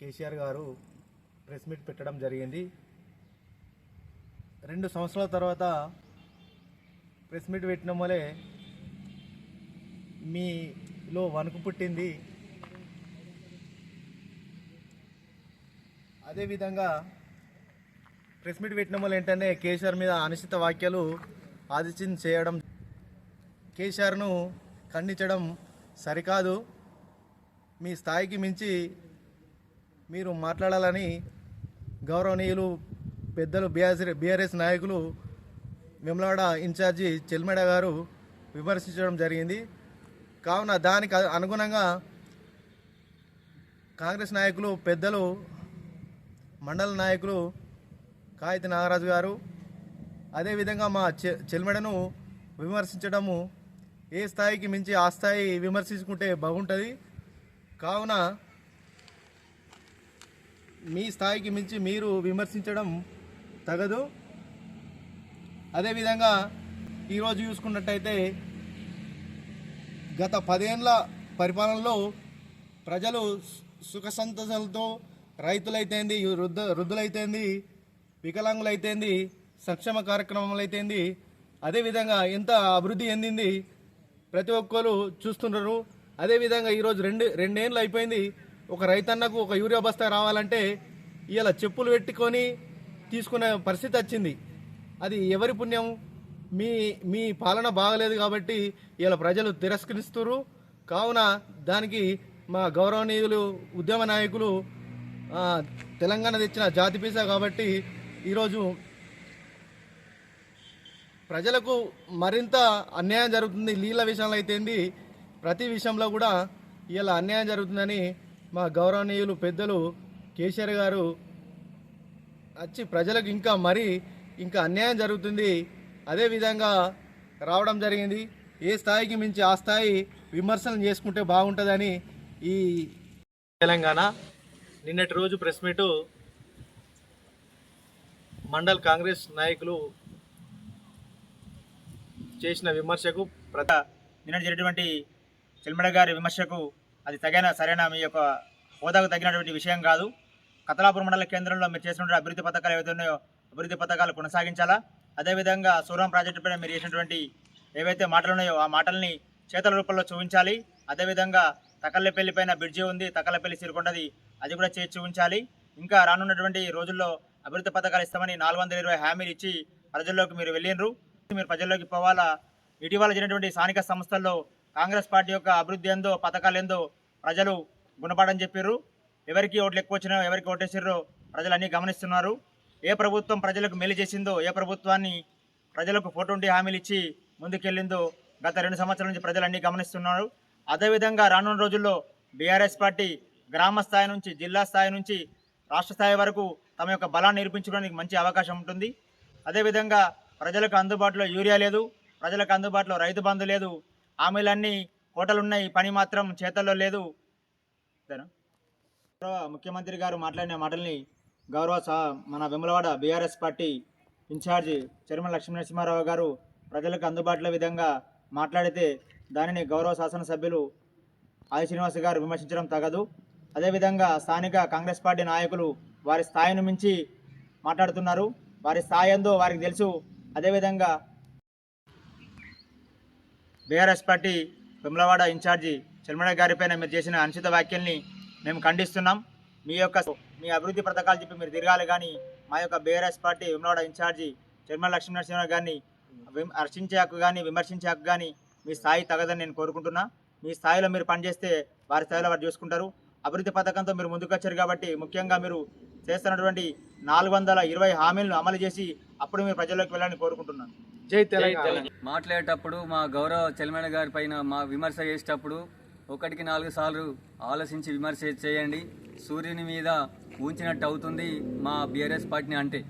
కేసీఆర్ గారు press meet పెట్టడం జరిగింది. రెండు సంవత్సరాల తర్వాత ప్రెస్ మీట్ పెట్టిన వలే మీలో వణుకు పుట్టింది. అదేవిధంగా ప్రెస్ మీట్ పెట్టిన వల్ల ఏంటంటే కేసీఆర్ మీద అనుచిత వాక్యాలు ఆదిత్యం చేయడం. కేసీఆర్ను ఖండించడం సరికాదు. మీ స్థాయికి మించి మీరు మాట్లాడాలని గౌరవనీయులు పెద్దలు బీఆర్ఎస్ బీఆర్ఎస్ నాయకులు వెమ్లవాడ ఇన్ఛార్జి చెల్మెడ గారు విమర్శించడం జరిగింది. కావున దానికి అనుగుణంగా కాంగ్రెస్ నాయకులు పెద్దలు మండల నాయకులు కాగిత నాగరాజు గారు అదేవిధంగా మా చెల్మెడను విమర్శించడము ఏ స్థాయికి మించి ఆ స్థాయి విమర్శించుకుంటే బాగుంటుంది. కావున మీ స్థాయికి మించి మీరు విమర్శించడం తగదు. అదేవిధంగా ఈరోజు చూసుకున్నట్టయితే గత పదేళ్ళ పరిపాలనలో ప్రజలు సు- సుఖ సంతోషాలతో రైతులైతేంది వృద్ధ వృద్ధులైతేంది వికలాంగులైతేంది సంక్షేమ కార్యక్రమాలు అయితేంది అదేవిధంగా ఎంత అభివృద్ధి చెందింది ప్రతి ఒక్కరు చూస్తున్నారు అదేవిధంగా ఈరోజు రెండు రెండేళ్ళు అయిపోయింది. ఒక రైతన్నకు ఒక యూరియా బస్తా రావాలంటే ఇలా చెప్పులు పెట్టుకొని తీసుకునే పరిస్థితి వచ్చింది. అది ఎవరి పుణ్యం? మీ మీ పాలన బాగలేదు కాబట్టి ఇలా ప్రజలు తిరస్కరిస్తురు కావున దానికి మా గౌరవనీయులు ఉద్యమ నాయకులు తెలంగాణ తెచ్చిన జాతి పీసా కాబట్టి ఈరోజు ప్రజలకు మరింత అన్యాయం జరుగుతుంది. నీళ్ళ విషయంలో అయితేంది ప్రతి విషయంలో కూడా ఇలా అన్యాయం జరుగుతుందని మా గౌరవనీయులు పెద్దలు కేసీఆర్ గారు వచ్చి ప్రజలకు ఇంకా మరీ ఇంకా అన్యాయం జరుగుతుంది. అదేవిధంగా రావడం జరిగింది. ఏ స్థాయికి మించి ఆ స్థాయి విమర్శలు చేసుకుంటే బాగుంటుందని ఈ తెలంగాణ నిన్నటి రోజు ప్రెస్ మీటు మండల్ కాంగ్రెస్ నాయకులు చేసిన విమర్శకు ప్రత నిన్న జరిగినటువంటి చెల్మడ గారి విమర్శకు అది తగిన సరైన మీ యొక్క హోదాకు తగినటువంటి విషయం కాదు. కతలాపురం మండల కేంద్రంలో మీరు చేసినటువంటి అభివృద్ధి పథకాలు ఏవైతే ఉన్నాయో అభివృద్ధి పథకాలు కొనసాగించాలా? అదేవిధంగా సూరం ప్రాజెక్టు పైన మీరు చేసినటువంటి ఏవైతే మాటలు ఉన్నాయో ఆ మాటల్ని చేతల రూపంలో చూపించాలి. అదేవిధంగా తకల్లపల్లి పైన బ్రిడ్జి ఉంది. తకల్లపల్లి సిరికొండది అది కూడా చేసి చూపించాలి ఇంకా రానున్నటువంటి రోజుల్లో అభివృద్ధి పథకాలు ఇస్తామని నాలుగు వందల ఇరవై హామీలు ఇచ్చి ప్రజల్లోకి మీరు వెళ్ళినరు మీరు ప్రజల్లోకి పోవాలా? ఇటీవల జరిగినటువంటి స్థానిక సంస్థల్లో కాంగ్రెస్ పార్టీ యొక్క అభివృద్ధి ఏందో పథకాలు ఏందో ప్రజలు గుణపాఠం చెప్పారు. ఎవరికి ఓట్లు ఎక్కువ వచ్చినా ఎవరికి ఓటేసారో ప్రజలు అన్నీ గమనిస్తున్నారు. ఏ ప్రభుత్వం ప్రజలకు మేలు చేసిందో ఏ ప్రభుత్వాన్ని ప్రజలకు ఫోటోండి హామీలు ఇచ్చి ముందుకెళ్ళిందో గత రెండు సంవత్సరాల నుంచి ప్రజలు అన్నీ గమనిస్తున్నారు. అదేవిధంగా రానున్న రోజుల్లో బీఆర్ఎస్ పార్టీ గ్రామ స్థాయి నుంచి జిల్లా స్థాయి నుంచి రాష్ట్ర స్థాయి వరకు తమ యొక్క బలాన్ని నిరూపించుకోవడానికి మంచి అవకాశం ఉంటుంది. అదేవిధంగా ప్రజలకు అందుబాటులో యూరియా లేదు ప్రజలకు అందుబాటులో రైతు బంధు లేదు హామీలన్నీ కోటలు ఉన్నాయి పని మాత్రం చేతల్లో లేదు. ముఖ్యమంత్రి గారు మాట్లాడిన మాటల్ని గౌరవ మన Vemulawada BRS party incharge Charmala Lakshmi Narasimha Rao గారు ప్రజలకు అందుబాటులో విధంగా మాట్లాడితే దానిని గౌరవ శాసనసభ్యులు ఆది శ్రీనివాస్ గారు విమర్శించడం తగదు. అదేవిధంగా స్థానిక కాంగ్రెస్ పార్టీ నాయకులు వారి స్థాయిని మించి మాట్లాడుతున్నారు. వారి స్థాయి ఎందో వారికి తెలుసు. అదేవిధంగా BRS party Vimalavada incharge Chelmeda గారిపైన మీరు చేసిన అనుచిత వ్యాఖ్యల్ని మేము ఖండిస్తున్నాం. మీ యొక్క మీ అభివృద్ధి పథకాలు చెప్పి మీరు తిరగాలి కానీ మా యొక్క BRS party Vimalavada incharge Chelmala Lakshminarasimha గారిని హర్షించే హక్కు కానీ విమర్శించే హక్కు కానీ మీ స్థాయి తగదని నేను కోరుకుంటున్నా. మీ స్థాయిలో మీరు పనిచేస్తే వారి స్థాయిలో వారు చూసుకుంటారు. అభివృద్ధి పథకంతో మీరు ముందుకొచ్చారు కాబట్టి ముఖ్యంగా మీరు చేస్తున్నటువంటి నాలుగు వందల ఇరవై హామీలను అమలు చేసి అప్పుడు మీరు ప్రజల్లోకి వెళ్ళాలని కోరుకుంటున్నాను. జై తెలంగాణ. మాట్లాడేటప్పుడు మా గౌరవ చెల్మణ గారి పైన మా విమర్శ చేసేటప్పుడు ఒకటికి నాలుగు సార్లు ఆలోచించి విమర్శ చేయండి. సూర్యుని మీద ఉంచినట్టు అవుతుంది మా బీఆర్ఎస్ పార్టీని అంటే.